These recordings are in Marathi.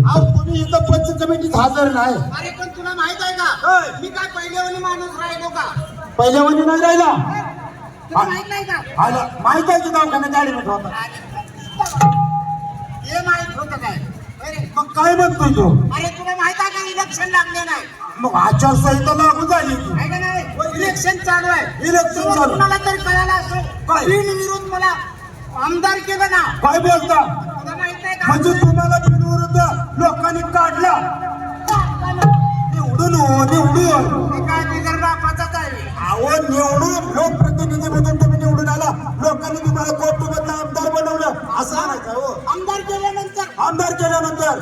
अहो तुम्ही इथं पंच कमिटीत हजर नाही. अरे पण तुला माहीत आहे. का? मी काय पहिल्यावानी माणूस राहिलो का? पहिल्या वणी नाही राहिला? तुला माहीत नाही का? आला. माहीत आहे की दवाखान्यात ऍडमिट होता? हे माहीत होतं काय? अरे मग काय म्हणतोय तो? अरे तुला माहीत आहे का इलेक्शन लागले नाही? मग आचारसंहिता लागू झाली की. आहे का नाही? इलेक्शन चालू आहे. इलेक्शन चालू. कुणाला तरी कळायला असो. काय? मला आमदार केलं ना काय बोलता? म्हणजे तुम्हाला बिनविरुद्ध लोकांनी काढला. निवडून हो निवडून. मी काय बिगर बापाचाच आहे अहो निवडून लोकप्रतिनिधी म्हणून तुम्ही निवडून आला. लोकांनी तुम्हाला कोर्टमधला आमदार बनवलं. असं म्हणायचं हो. आमदार केल्यानंतर. आमदार केल्यानंतर.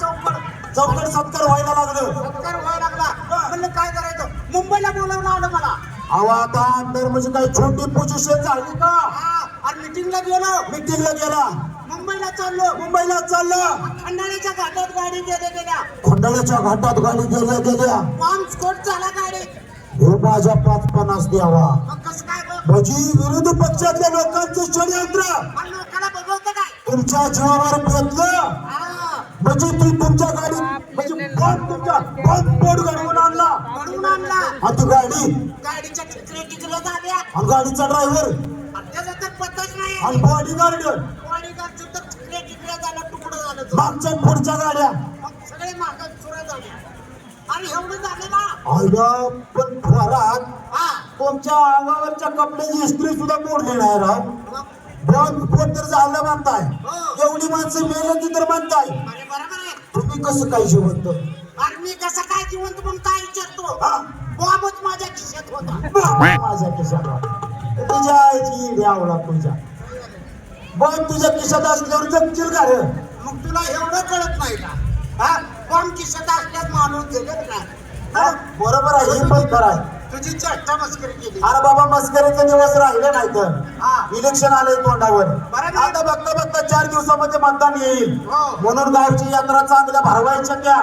चौकड. चौकड सत्कार व्हायला लागलं. सत्कार व्हायला लागला. म्हणलं काय करायचं? मुंबईला बोलावलं आलं मला. अहो आता आमदार म्हणजे काही छोटी पोझिशन झाली का? हा. आणि मिटिंगला गेलो. मिटिंगला गेला. मुंबईला चाललो मुंबईला चालला. खंडाळीच्या घाटात गाडी गेल्या गेल्या. खोंडाळ्याच्या घाटात गाडी गेल्या गेल्या. बॉम्ब स्फोट झाला गाडी. हे माझ्या पाच पन्नास द्यावा. मग कसं काय विरोधी पक्षातल्या लोकांचं षडयंत्र. आणि लोकांना बघवतं काय? तुमच्या जीवावर हा. म्हणजे ती तुमच्या गाडीत म्हणजे बॉम्ब तुमच्या बॉम्ब बोर्ड घडवून आणला? म्हणून आणला. आणि ती गाडी. गाडीच्या झाल्या. आणि गाडीचा ड्रायव्हर त्याचा तर पत्ताच नाही आणि बॉडी गार्ड बॉडीगार्डचं तर टिकल्या झालं तुकडं झालं. मागच्या पुढच्या गाड्या. मग सगळे मागं चुरा झाले. आणि एवढं झालं ना. आयला पण फरात हा. तुमच्या अंगावरच्या कपड्याची इस्त्री सुद्धा मोडली नाही बॉम्ब स्फोट तर झालं म्हणताय. हो. एवढी माणसं मेहनती तर म्हणताय. अरे बरोबर आहे. तुम्ही कसं काय जिवंत? अरे मी कसं काय जिवंत म्हणून काय विचारतो? हा? बॉम्बच माझ्या खिशात होता. माझ्या खिशात तुझ्या आईची ईड आवडा तुझ्या बॉम्ब तुझ्या खिशात असल्यावर जगतील का रे? मग तुला एवढं कळत नाही का? हा? बॉम्ब खिशात असल्यास माणूस जगत नाही? हा? बरोबर आहे हे पण खरं आहे. तुझी चर्चा मस्करी केली. अरे बाबा मस्करीचे दिवस राहिले नाही तर हा. इलेक्शन आले तोंडावर. आता बघता बघता चार दिवसामध्ये मतदान येईल. हो. म्हणून गावची यात्रा चांगल्या भरवायच्या त्या.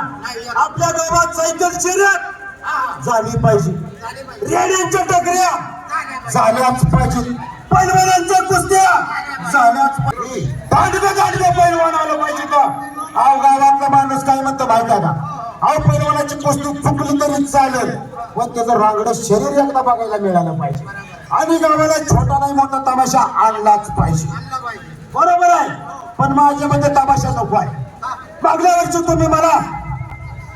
आपल्या गावात सायकल शर्यत हा झाली पाहिजे. रेड्यांच्या टकऱ्या. झाल्याच पाहिजे. पैलवानांच्या कुस्त्या. झाल्याच पाहिजे दांडगं पैलवान आलं पाहिजे का? अहो गावातला माणूस काय म्हणतो माहिती आहे का? अहो पैलवानाची कुस्ती चुकली तरी चालेल. पण त्याचं रांगडं शरीर एकदा बघायला मिळालं पाहिजे. आणि गावाला छोटा नाही मोठा तमाशा आणलाच पाहिजे. बरोबर आहे. पण माझ्या मध्ये तमाशा नको आहे. मागल्या वर्षी तुम्ही मला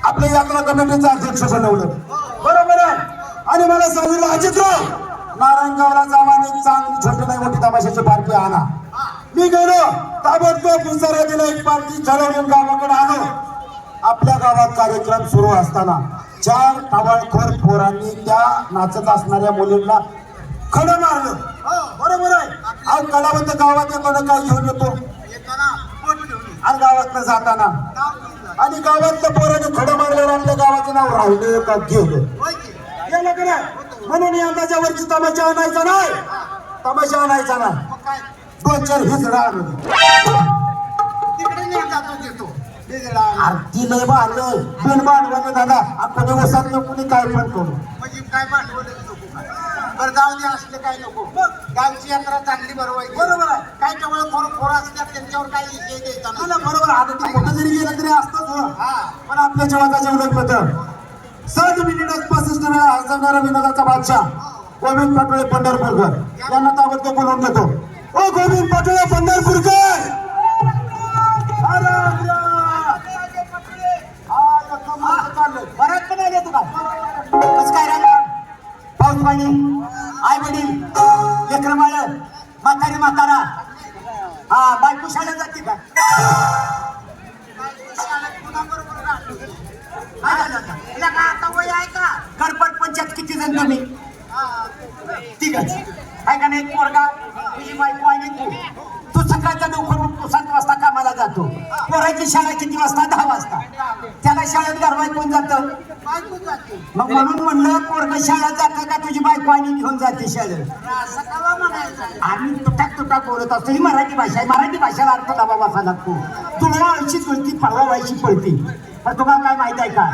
आपल्या यात्रा कमिटीचं अध्यक्ष बनवलं. बरोबर आहे. आणि मला सांगितलं अजितराव नारायणगावला जावा आणि चांगली छोटी नाही मोठी तमाशाची पार्टी आणा. मी गेलो ताबडतोब विचारा दिला एक पार्टी ठरवून गावाकडे आलो आपल्या गावात कार्यक्रम सुरू असताना चार टावाळखोर पोरांनी त्या नाचत असणाऱ्या मुलींना खडं मारलं बरोबर आहे आज कलावंत गावात येताना काय घेऊन येतो घेऊन. आणि गावातनं जाताना घेऊन. आणि गावातल्या पोराने खडं मारल्यावर आपल्या गावाचं नाव राहिलं का की? गेलं का नाही म्हणून यंदाच्या वरची तमाशा आणायचा नाही. तमाशा आणायचा नाही. दोन चार हिजडा आणून. बिन दादा. आपण वसात कुणी काय पण करू. म्हणजे काय काय बरं जाऊ दे असले काय नको? गावची यात्रा चांगली बरोबर बरोबर आहे. काय केवळ त्यांच्यावर विषय द्यायचा? हा बरोबर आता ते मोठं जरी गेलं तरी असतंच हो. हा. पण आपल्या जेवणाचा जेवण पत्र सात मिनिटात पासष्ट वेळा हजरणारा विनोदाचा बादशाह गोविंद पाटोळे पंढरपूरकर. यांना ताबडतोब बोलवून घेतो. ओ गोविंद पाटोळे पंढरपूरकर. परत पण आले तुला. कसं काय राहिलं? पाऊस पाणी आई वडील लेकरं बाळ म्हातारी म्हातारा. हा बायको शाळेत जाते का कुणाबरोबर राहतो? काय झालं आता? तुला काय आता वय आहे का गणपत पंचायत किती जण तुम्ही हा. ठीकच आहे का नाही पोरगा तुझी बायको आणि तू तू सकाळचा लवकर उठतो सात वाजता कामाला जातो पोराची शाळा किती वाजता दहा वाजता त्याला शाळेत गरवाय कोण जातं मग म्हणून म्हणलं पोरग शाळेत जातं का तुझी बायको आणि घेऊन जाते शाळेत आहे? आम्ही तुटाक तुटाक बोलत असतो ही मराठी भाषा आहे मराठी भाषेला अर्थ लावा वाचा लागतो तुला अशी कळती पळवा व्हायची पळती पण तुम्हाला काय माहीत आहे का